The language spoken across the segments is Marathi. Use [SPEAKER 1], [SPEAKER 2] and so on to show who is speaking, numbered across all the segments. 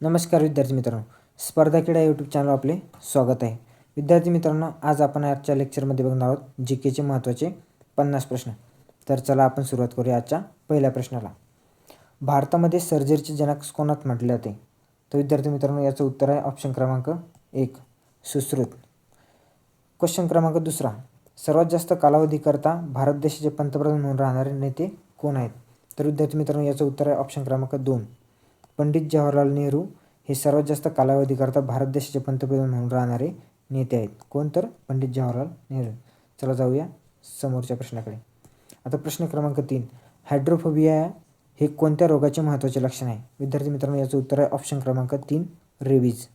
[SPEAKER 1] नमस्कार विद्यार्थी मित्रांनो. स्पर्धा क्रीडा यूट्यूब चॅनल आपले स्वागत आहे. विद्यार्थी मित्रांनो आज आपण आजच्या लेक्चरमध्ये बघणार आहोत जी केचे महत्त्वाचे पन्नास प्रश्न. तर चला आपण सुरुवात करूया आजच्या पहिल्या प्रश्नाला. भारतामध्ये सर्जरीचे जनक कोणात म्हटले जाते? तर विद्यार्थी मित्रांनो याचं उत्तर आहे ऑप्शन क्रमांक एक सुश्रुत. क्वेश्चन क्रमांक दुसरा. सर्वात जास्त कालावधीकरता भारत देशाचे पंतप्रधान म्हणून राहणारे नेते कोण आहेत? तर विद्यार्थी मित्रांनो याचं उत्तर आहे ऑप्शन क्रमांक दोन. पंडित जवाहरलाल नेहरू हे सर्वात जास्त कालावधीकरता भारत देशाचे पंतप्रधान म्हणून राहणारे नेते आहेत. कोण तर? पंडित जवाहरलाल नेहरू. चला जाऊया समोरच्या प्रश्नाकडे. आता प्रश्न क्रमांक तीन. हायड्रोफोबिया हे कोणत्या रोगाचे महत्त्वाचे लक्षण आहे? विद्यार्थी मित्रांनो याचं उत्तर आहे ऑप्शन क्रमांक तीन रेबीज.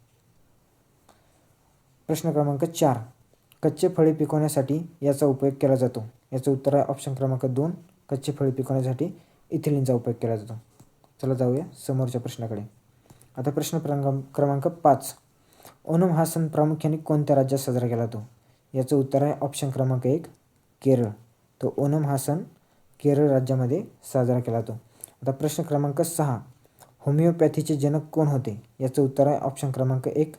[SPEAKER 1] प्रश्न क्रमांक चार. कच्चे फळे पिकवण्यासाठी याचा उपयोग केला जातो. याचं उत्तर आहे ऑप्शन क्रमांक दोन. कच्चे फळे पिकवण्यासाठी इथिलिनचा उपयोग केला जातो. चला जाऊया समोरच्या प्रश्नाकडे. आता प्रश्न क्रमांक क्रमांक पाच. ओणम हा सण प्रामुख्याने कोणत्या राज्यात साजरा केला जातो? याचं उत्तर आहे ऑप्शन क्रमांक एक केरळ. तो ओणम हा सण केरळ राज्यामध्ये साजरा केला जातो. आता प्रश्न क्रमांक सहा. होमिओपॅथीचे जनक कोण होते? याचं उत्तर आहे ऑप्शन क्रमांक एक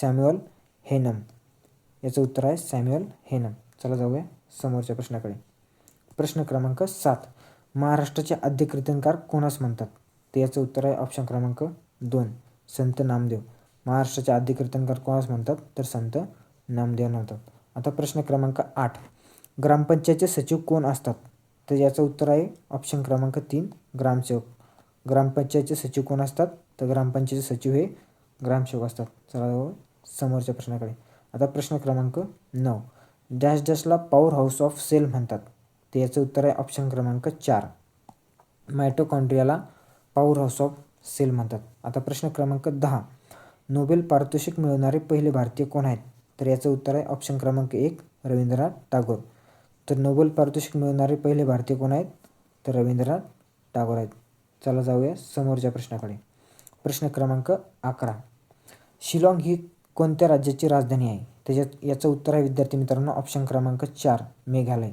[SPEAKER 1] सॅम्युअल हेनम याचं उत्तर आहे सॅम्युअल हेनम चला जाऊया समोरच्या प्रश्नाकडे. प्रश्न क्रमांक सात. महाराष्ट्राचे अधिकृतनकार कोणास म्हणतात? तर याचं उत्तर आहे ऑप्शन क्रमांक दोन. संत नामदेव. महाराष्ट्राचे आद्य कीर्तनकार कोणास म्हणतात? तर संत नामदेव म्हणतात. आता प्रश्न क्रमांक आठ. ग्रामपंचायतचे सचिव कोण असतात? तर याचं उत्तर आहे ऑप्शन क्रमांक तीन ग्रामसेवक. ग्रामपंचायतचे सचिव कोण असतात? तर ग्रामपंचायतचे सचिव हे ग्रामसेवक असतात. चला समोरच्या प्रश्नाकडे. आता प्रश्न क्रमांक नऊ. डॅश डॅशला पॉवर हाऊस ऑफ सेल म्हणतात. तर याचं उत्तर आहे ऑप्शन क्रमांक चार. मायटोकॉन्ड्रियाला पॉवर हाऊस ऑफ सेल म्हणतात. आता प्रश्न क्रमांक दहा. नोबेल पारितोषिक मिळवणारे पहिले भारतीय कोण आहेत? तर याचं उत्तर आहे ऑप्शन क्रमांक एक रवींद्रनाथ टागोर. तर नोबेल पारितोषिक मिळवणारे पहिले भारतीय कोण आहेत? तर रवींद्रनाथ टागोर आहेत. चला जाऊया समोरच्या प्रश्नाकडे. प्रश्न क्रमांक अकरा. शिलाँग ही कोणत्या राज्याची राजधानी आहे? त्याच्यात याचं उत्तर आहे विद्यार्थी मित्रांनो ऑप्शन क्रमांक चार मेघालय.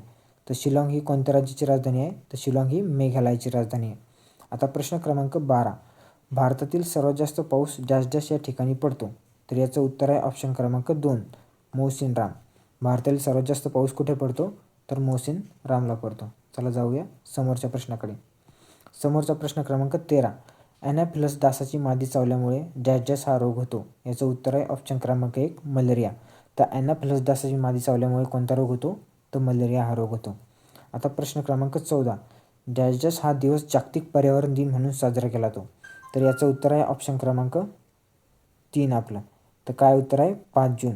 [SPEAKER 1] तर शिलाँग ही कोणत्या राज्याची राजधानी आहे? तर शिलाँग ही मेघालयाची राजधानी आहे. आता प्रश्न क्रमांक बारा. भारतातील सर्वात जास्त पाऊस डॅश डॅश या ठिकाणी पडतो तर याचं उत्तर आहे ऑप्शन क्रमांक दोन मोहसिन राम. भारतातील सर्वात जास्त पाऊस कुठे पडतो तर मोहसिन रामला पडतो. चला जाऊया समोरच्या प्रश्नाकडे. समोरचा प्रश्न क्रमांक तेरा. ॲनॅफिलस डासाची मादी चावल्यामुळे डॅश डॅश हा रोग होतो याचं उत्तर आहे ऑप्शन क्रमांक एक मलेरिया. तर ॲनॅफिलस डासाची मादी चावल्यामुळे कोणता रोग होतो तर मलेरिया हा रोग होतो. आता प्रश्न क्रमांक चौदा. डॅश डॅश हा दिवस जागतिक पर्यावरण दिन म्हणून साजरा केला जातो. तर याचं उत्तर आहे ऑप्शन क्रमांक तीन आपलं. तर काय उत्तर आहे? पाच जून.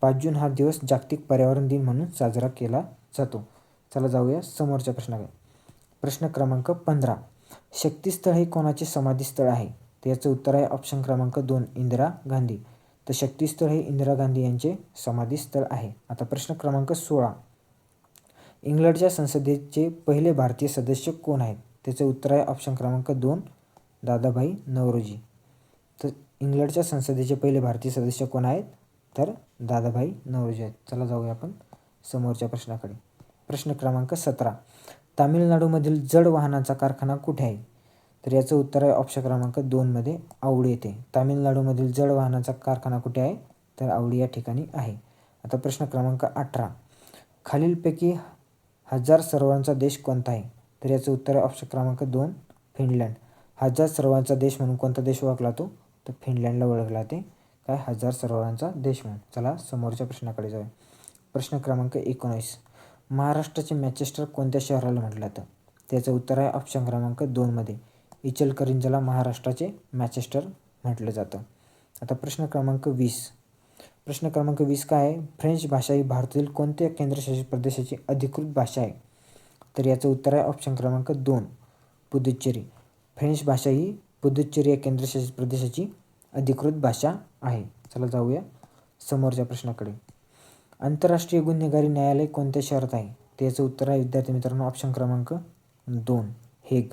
[SPEAKER 1] पाच जून हा दिवस जागतिक पर्यावरण दिन म्हणून साजरा केला जातो. चला जाऊया समोरच्या प्रश्नाकडे. प्रश्न क्रमांक पंधरा. शक्तीस्थळ हे कोणाचे समाधीस्थळ आहे? तर याचं उत्तर आहे ऑप्शन क्रमांक दोन इंदिरा गांधी. तर शक्तीस्थळ हे इंदिरा गांधी यांचे समाधीस्थळ आहे. आता प्रश्न क्रमांक सोळा. इंग्लंडच्या संसदेचे पहिले भारतीय सदस्य कोण आहेत? त्याचं उत्तर आहे ऑप्शन क्रमांक दोन दादाभाई नवरोजी. तर इंग्लंडच्या संसदेचे पहिले भारतीय सदस्य कोण आहेत? तर दादाभाई नवरोजी आहेत. चला जाऊया आपण समोरच्या प्रश्नाकडे. प्रश्न क्रमांक सतरा. तामिळनाडूमधील जड वाहनांचा कारखाना कुठे आहे? तर याचं उत्तर आहे ऑप्शन क्रमांक दोनमध्ये आवडी येते तामिळनाडूमधील जड वाहनांचा कारखाना कुठे आहे? तर आवडी या ठिकाणी आहे. आता प्रश्न क्रमांक अठरा. खालीलपैकी हजार सर्वांचा देश कोणता आहे? तर याचं उत्तर आहे ऑप्शन क्रमांक दोन फिनलँड हजार सर्वांचा देश म्हणून कोणता देश ओळखला तो? तर फिनलँडला ओळखला ते काय? हजार सर्वांचा देश म्हणून. चला समोरच्या प्रश्नाकडे जाऊया. प्रश्न क्रमांक एकोणीस. महाराष्ट्राचे मॅचेस्टर कोणत्या शहराला म्हटलं जातं? त्याचं उत्तर आहे ऑप्शन क्रमांक दोनमध्ये इचलकरंजीला महाराष्ट्राचे मॅचेस्टर म्हटलं जातं. आता प्रश्न क्रमांक वीस. प्रश्न क्रमांक वीस काय आहे? फ्रेंच भाषा ही भारतातील कोणत्या केंद्रशासित प्रदेशाची अधिकृत भाषा आहे? तर याचं उत्तर आहे ऑप्शन क्रमांक दोन पुदुच्चेरी. फ्रेंच भाषा ही पुदुच्चेरी या केंद्रशासित प्रदेशाची अधिकृत भाषा आहे. चला जाऊया समोरच्या प्रश्नाकडे. आंतरराष्ट्रीय गुन्हेगारी न्यायालय कोणत्या शहरात आहे? त्याचं उत्तर आहे विद्यार्थी मित्रांनो ऑप्शन क्रमांक दोन हेग.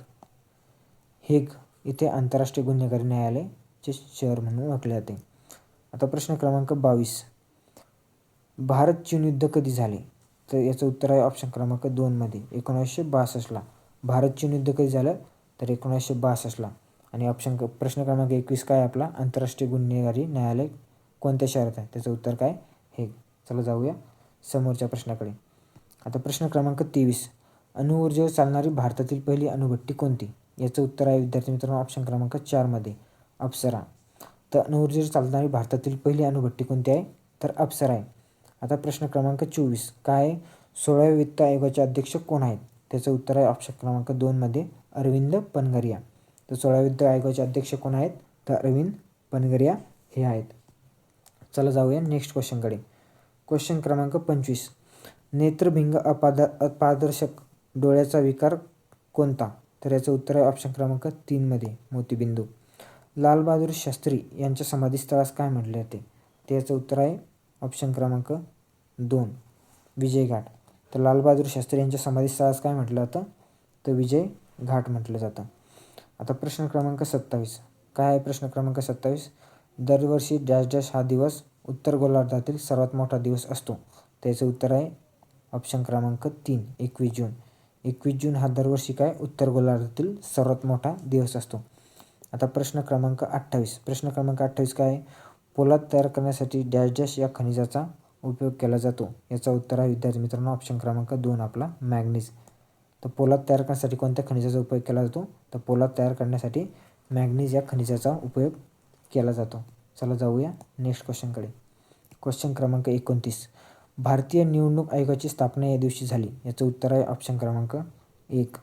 [SPEAKER 1] हेग इथे आंतरराष्ट्रीय गुन्हेगारी न्यायालयचे शहर म्हणून ओळखले जाते. आता प्रश्न क्रमांक बावीस. भारत चीन युद्ध कधी झाले? तर याचं उत्तर आहे ऑप्शन क्रमांक दोनमध्ये एकोणीसशे बासष्टला भारत चीन युद्ध कधी झालं? तर एकोणीसशे बासष्टला आणि ऑप्शन क प्रश्न क्रमांक एकवीस काय आपला? आंतरराष्ट्रीय गुन्हेगारी न्यायालय कोणत्या शहरात आहे? त्याचं उत्तर काय? हे. चला जाऊया समोरच्या प्रश्नाकडे. आता प्रश्न क्रमांक तेवीस. अणुऊर्जेवर चालणारी भारतातील पहिली अणुभट्टी कोणती? याचं उत्तर आहे विद्यार्थी मित्रांनो ऑप्शन क्रमांक चारमध्ये अप्सरा. तर अणुऊर्जेवर चालणारी भारतातील पहिली अणुभट्टी कोणती आहे? तर अप्सरा आहे. आता प्रश्न क्रमांक चोवीस. काय आहे सोळाव्या वित्त आयोगाचे अध्यक्ष कोण आहेत? त्याचं उत्तर आहे ऑप्शन क्रमांक दोनमध्ये अरविंद पनगरिया. तर सोळाव्या वित्त आयोगाचे अध्यक्ष कोण आहेत? तर अरविंद पनगरिया हे आहेत. चला जाऊया नेक्स्ट क्वेश्चनकडे क्वेश्चन क्रमांक पंचवीस. नेत्रभिंग अपाद अपारदर्शक डोळ्याचा विकार कोणता? तर याचं उत्तर आहे ऑप्शन क्रमांक तीनमध्ये मोतीबिंदू. लालबहादूर शास्त्री यांच्या समाधीस्थळास काय म्हटले जाते त्याचं उत्तर आहे ऑप्शन क्रमांक दोन विजय घाट तर लालबहादूर शास्त्री यांच्या समाधीस्थळास काय म्हटलं जातं तर विजय घाट म्हटलं जातं. आता प्रश्न क्रमांक सत्तावीस. काय आहे प्रश्न क्रमांक सत्तावीस? दरवर्षी डॅश डॅश हा दिवस उत्तर गोलार्धातील सर्वात मोठा दिवस असतो. त्याचं उत्तर आहे ऑप्शन क्रमांक तीन एकवीस जून. एकवीस जून हा दरवर्षी काय? उत्तर गोलार्धातील सर्वात मोठा दिवस असतो. आता प्रश्न क्रमांक अठ्ठावीस. प्रश्न क्रमांक अठ्ठावीस काय? आहे पोलाद तयार करण्यासाठी डॅश डॅश या खनिजाचा उपयोग केला जातो. याचा उत्तर आहे विद्यार्थी मित्रांनो ऑप्शन क्रमांक दोन आपला मॅग्नीज तर पोलाद तयार करण्यासाठी कोणत्या खनिजाचा उपयोग केला जातो? तर पोलाद तयार करण्यासाठी मॅग्नीज या खनिजाचा उपयोग केला जातो. चला जाऊया नेक्स्ट क्वेश्चनकडे क्वेश्चन क्रमांक एकोणतीस. भारतीय निवडणूक आयोगाची स्थापना या दिवशी झाली. याचं उत्तर आहे ऑप्शन क्रमांक एक.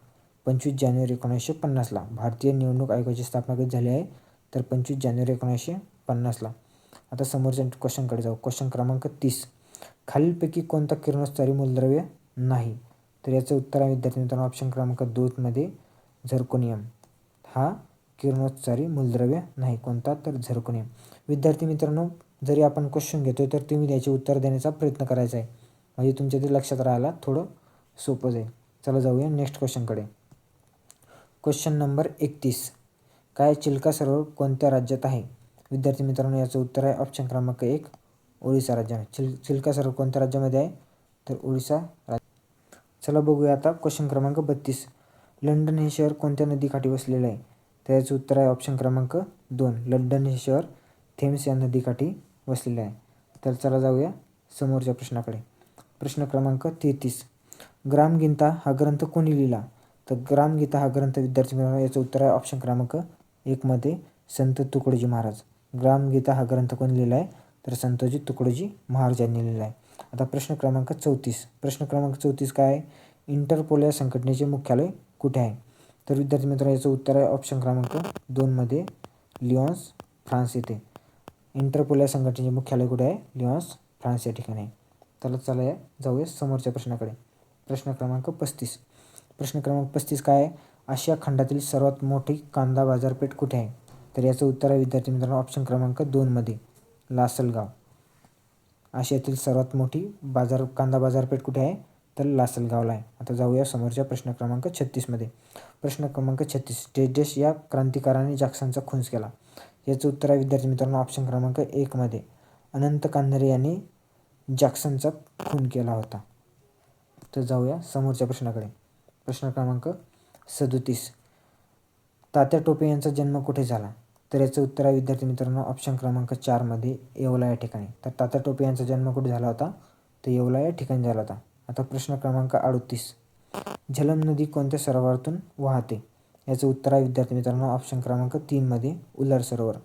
[SPEAKER 1] पंचवीस जानेवारी एकोणीसशे पन्नासला. भारतीय निवडणूक आयोगाची स्थापना कधी झाली आहे? तर पंचवीस जानेवारी एकोणीसशे पन्नासला. आता समोरच्या क्वेश्चनकडे जाऊ. क्वेश्चन क्रमांक तीस. खालीलपैकी कोणता किरणोत्सारी मूलद्रव्य नाही? तर याचं उत्तर आहे विद्यार्थी मित्रांनो ऑप्शन क्रमांक दोनमध्ये झर्कोनियम. हा किरणोत्सारी मूलद्रव्य नाही. कोणता? तर झर्कोनियम. विद्यार्थी मित्रांनो जरी आपण क्वेश्चन घेतो तर तुम्ही त्याचे उत्तर देण्याचा प्रयत्न करायचा आहे. म्हणजे तुमच्या ते लक्षात राहायला थोडं सोपं जाईल. चला जाऊया नेक्स्ट क्वेश्चनकडे क्वेश्चन नंबर एकतीस. काय चिल्का सरोवर कोणत्या राज्यात आहे? विद्यार्थी मित्रांनो याचं उत्तर आहे ऑप्शन क्रमांक एक ओडिसा राज्यामध्ये चिल चिल्का सरोवर कोणत्या राज्यामध्ये आहे? तर ओडिसा राज्य. चला बघूया आता क्वेश्चन क्रमांक बत्तीस. लंडन हे शहर कोणत्या नदीकाठी वसलेलं आहे? तर याचं उत्तर आहे ऑप्शन क्रमांक दोन. लंडन हे शहर थेम्स या नदीकाठी वसलेलं आहे. तर चला जाऊया समोरच्या प्रश्नाकडे. प्रश्न क्रमांक तेहतीस. ग्रामगीता हा ग्रंथ कोणी लिहिला? तर ग्रामगीता हा ग्रंथ विद्यार्थी मित्रांनो याचं उत्तर आहे ऑप्शन क्रमांक एकमध्ये संत तुकडोजी महाराज. ग्रामगीता हा ग्रंथ कोणी लिहिला आहे? तर संतोजी तुकडोजी महाराज यांनी लिहिला आहे. आता प्रश्न क्रमांक चौतीस. प्रश्न क्रमांक चौतीस काय आहे? इंटरपोल या संघटनेचे मुख्यालय कुठे आहे? तर विद्यार्थी मित्रांनो याचं उत्तर आहे ऑप्शन क्रमांक दोनमध्ये लिओन्स फ्रान्स येथे. इंटरपोल या संघटनेचे मुख्यालय कुठे आहे? लिओन्स फ्रान्स या ठिकाणी आहे. चला चला या जाऊया समोरच्या प्रश्नाकडे. प्रश्न क्रमांक पस्तीस. प्रश्न क्रमांक पस्तीस काय? आहे आशिया खंडातील सर्वात मोठी कांदा बाजारपेठ कुठे आहे? तर याचं उत्तर आहे विद्यार्थी मित्रांनो ऑप्शन क्रमांक दोनमध्ये लासलगाव. आशियातील सर्वात मोठी बाजार कांदा बाजारपेठ कुठे आहे? तर लासलगावला आहे. आता जाऊया समोरच्या प्रश्न क्रमांक छत्तीसमध्ये प्रश्न क्रमांक छत्तीस टेडेश या क्रांतिकाराने जॅक्सनचा खून केला. याचं उत्तर आहे विद्यार्थी मित्रांनो ऑप्शन क्रमांक एकमध्ये अनंत कांदरे यांनी जॅक्सनचा खून केला होता. तर जाऊया समोरच्या प्रश्नाकडे. प्रश्न क्रमांक सदोतीस. तात्या टोपे यांचा जन्म कुठे झाला? तर याचं उत्तर आहे विद्यार्थी मित्रांनो ऑप्शन क्रमांक चारमध्ये येवला या ठिकाणी. तर तात्या टोपे यांचा जन्म कुठे झाला होता? तर येवला या ठिकाणी झाला होता. आता प्रश्न क्रमांक अडतीस. झलम नदी कोणत्या सरोवरातून वाहते? याचं उत्तर आहे विद्यार्थी मित्रांनो ऑप्शन क्रमांक तीनमध्ये उल्हार सरोवर.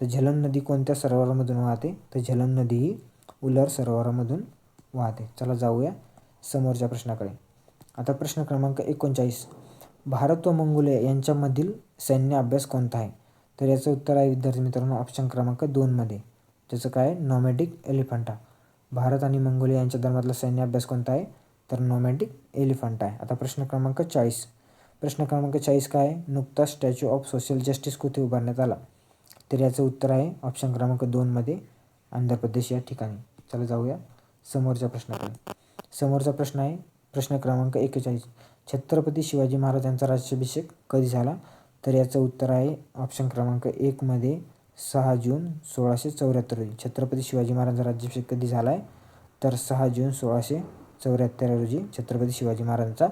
[SPEAKER 1] तर झलम नदी कोणत्या सरोवरामधून वाहते? तर झलम नदी ही उल्हार सरोवरामधून वाहते. चला जाऊया समोरच्या प्रश्नाकडे. आता प्रश्न क्रमांक एकोणचाळीस. भारत व मंगोलिया यांच्यामधील सैन्य अभ्यास कोणता आहे? तर याचं उत्तर आहे विद्यार्थी मित्रांनो ऑप्शन क्रमांक दोनमध्ये त्याचं काय नॉमॅटिक एलिफंटा भारत आणि मंगोलिया यांच्या दरम्यातला सैन्य अभ्यास कोणता आहे? तर नॉमॅटिक एलिफंटा आहे. आता प्रश्न क्रमांक चाळीस. प्रश्न क्रमांक चाळीस काय आहे? नुकताच स्टॅच्यू ऑफ सोशल जस्टिस कुठे उभारण्यात आला? तर याचं उत्तर आहे ऑप्शन क्रमांक दोनमध्ये आंध्र प्रदेश या ठिकाणी. चला जाऊया समोरच्या प्रश्नाकडे. समोरचा प्रश्न आहे प्रश्न क्रमांक एकेचाळीस. छत्रपती शिवाजी महाराजांचा राज्याभिषेक कधी झाला? तर याचं उत्तर आहे ऑप्शन क्रमांक एकमध्ये सहा जून सोळाशे चौऱ्याहत्तर रोजी. छत्रपती शिवाजी महाराजांचा राज्याभिषेक कधी झाला आहे तर सहा जून सोळाशे चौऱ्याहत्तर रोजी छत्रपती शिवाजी महाराजांचा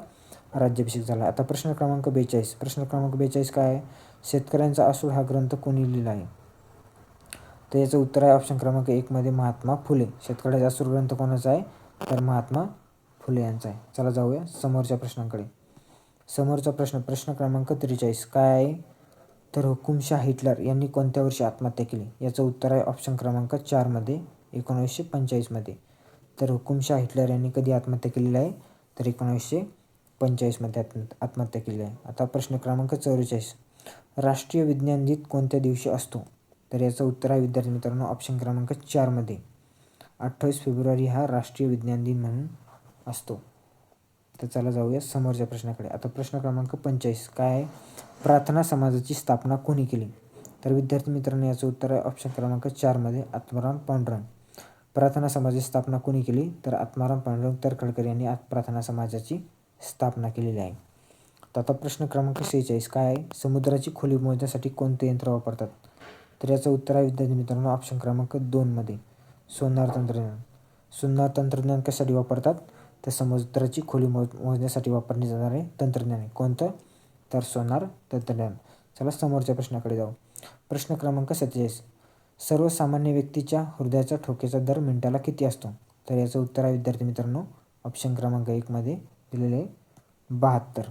[SPEAKER 1] राज्याभिषेक झाला. आता प्रश्न क्रमांक बेचाळीस. प्रश्न क्रमांक बेचाळीस काय आहे? शेतकऱ्यांचा असूड हा ग्रंथ कोणी लिहिला आहे? तर याचं उत्तर आहे ऑप्शन क्रमांक एकमध्ये महात्मा फुले. शेतकऱ्याचा असूड ग्रंथ कोणाचा आहे? तर महात्मा फुले यांचा आहे. चला जाऊया समोरच्या प्रश्नांकडे. समोरचा प्रश्न प्रश्न क्रमांक त्रेचाळीस. काय? आहे तर हुकुमशाह हिटलर यांनी कोणत्या वर्षी आत्महत्या केली? याचं उत्तर आहे ऑप्शन क्रमांक चारमध्ये एकोणावीसशे पंचेचाळीसमध्ये तर हुकुमशाह हिटलर यांनी कधी आत्महत्या केलेली आहे? तर एकोणावीसशे पंचेचाळीसमध्ये आत्म आत्महत्या केली आहे. आता प्रश्न क्रमांक चौवेचाळीस. राष्ट्रीय विज्ञान दिन कोणत्या दिवशी असतो? तर याचं उत्तर आहे विद्यार्थी मित्रांनो ऑप्शन क्रमांक चारमध्ये अठ्ठावीस फेब्रुवारी हा राष्ट्रीय विज्ञान दिन म्हणून असतो. तर चला जाऊया समोरच्या प्रश्नाकडे. आता प्रश्न क्रमांक पंचेचाळीस. काय आहे? प्रार्थना समाजाची स्थापना कोणी केली? तर विद्यार्थी मित्रांनो याचं उत्तर आहे ऑप्शन क्रमांक चारमध्ये आत्माराम पांडुरंग. प्रार्थना समाजाची स्थापना कोणी केली? तर आत्माराम पांडुरंग तरखडकर यांनी आत प्रार्थना समाजाची स्थापना केलेली आहे. तर आता प्रश्न क्रमांक सेहेचाळीस. काय आहे? समुद्राची खोली मोजण्यासाठी कोणते यंत्र वापरतात? तर याचं उत्तर आहे विद्यार्थी मित्रांनो ऑप्शन क्रमांक दोनमध्ये सोनार तंत्रज्ञान. सोनार तंत्रज्ञान कशासाठी वापरतात? तर समुद्राची खोली मोज मोजण्यासाठी वापरले जाणारे तंत्रज्ञान. आहे कोणतं? तर सोनार तंत्रज्ञान. चला समोरच्या प्रश्नाकडे जाऊ. प्रश्न क्रमांक सत्तेचाळीस. सर्वसामान्य व्यक्तीच्या हृदयाचा ठोक्याचा दर मिनिटाला किती असतो? तर याचं उत्तर आहे विद्यार्थी मित्रांनो ऑप्शन क्रमांक एकमध्ये दिलेले आहे बहात्तर.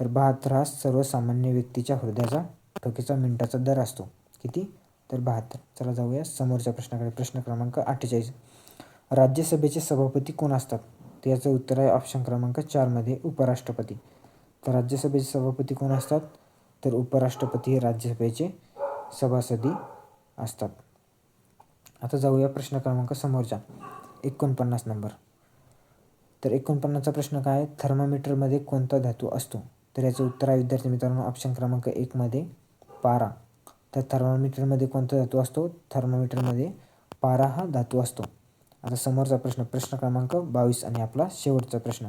[SPEAKER 1] तर बहात्तर हा सर्वसामान्य व्यक्तीच्या हृदयाचा ठोकेचा मिनिटाचा दर असतो. किती? तर बहात्तर. चला जाऊया समोरच्या प्रश्नाकडे. प्रश्न क्रमांक अठ्ठेचाळीस. राज्यसभेचे सभापती कोण असतात? तर याचं उत्तर आहे ऑप्शन क्रमांक चारमध्ये उपराष्ट्रपती. तर राज्यसभेचे सभापती कोण असतात? तर उपराष्ट्रपती हे राज्यसभेचे सभासदी असतात. आता जाऊया प्रश्न क्रमांक समोरच्या. एकोणपन्नास नंबर. तर एकोणपन्नासचा प्रश्न काय आहे? थर्मामीटरमध्ये कोणता धातू असतो? तर याचं उत्तर आहे विद्यार्थी मित्रांनो ऑप्शन क्रमांक एकमध्ये पारा. तर थर्मामीटरमध्ये कोणता धातू असतो? थर्मामीटरमध्ये पारा हा धातू असतो. आता समोरचा प्रश्न प्रश्न क्रमांक बावीस आणि आपला शेवटचा प्रश्न.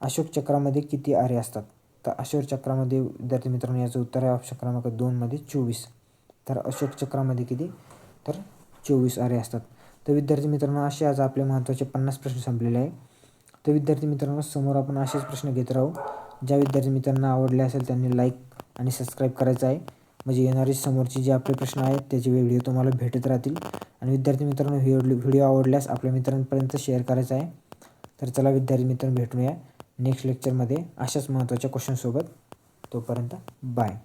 [SPEAKER 1] अशोक चक्रामध्ये किती आरे असतात? तर अशोक चक्रामध्ये विद्यार्थी मित्रांनो याचं उत्तर आहे ऑप्शन क्रमांक दोनमध्ये चोवीस. तर अशोक चक्रामध्ये किती? तर चोवीस आरे असतात. तर विद्यार्थी मित्रांनो असे आज आपले महत्त्वाचे पन्नास प्रश्न संपलेले आहे. तर विद्यार्थी मित्रांनो समोर आपण असेच प्रश्न घेत राहू. ज्या विद्यार्थी मित्रांना आवडले असेल त्यांनी लाईक आणि सबस्क्राईब करायचं आहे. म्हणजे येणारे समोरचे जे आपले प्रश्न आहेत त्याचे व्हिडिओ तुम्हाला भेटत राहतील. आणि विद्यार्थी मित्रांनो व्हिडिओ व्हिडिओ आवडल्यास आपल्या मित्रांपर्यंत शेअर करायचा आहे. तर चला विद्यार्थी मित्रांनो भेटूया नेक्स्ट लेक्चरमध्ये अशाच महत्त्वाच्या क्वेश्चनसोबत तोपर्यंत बाय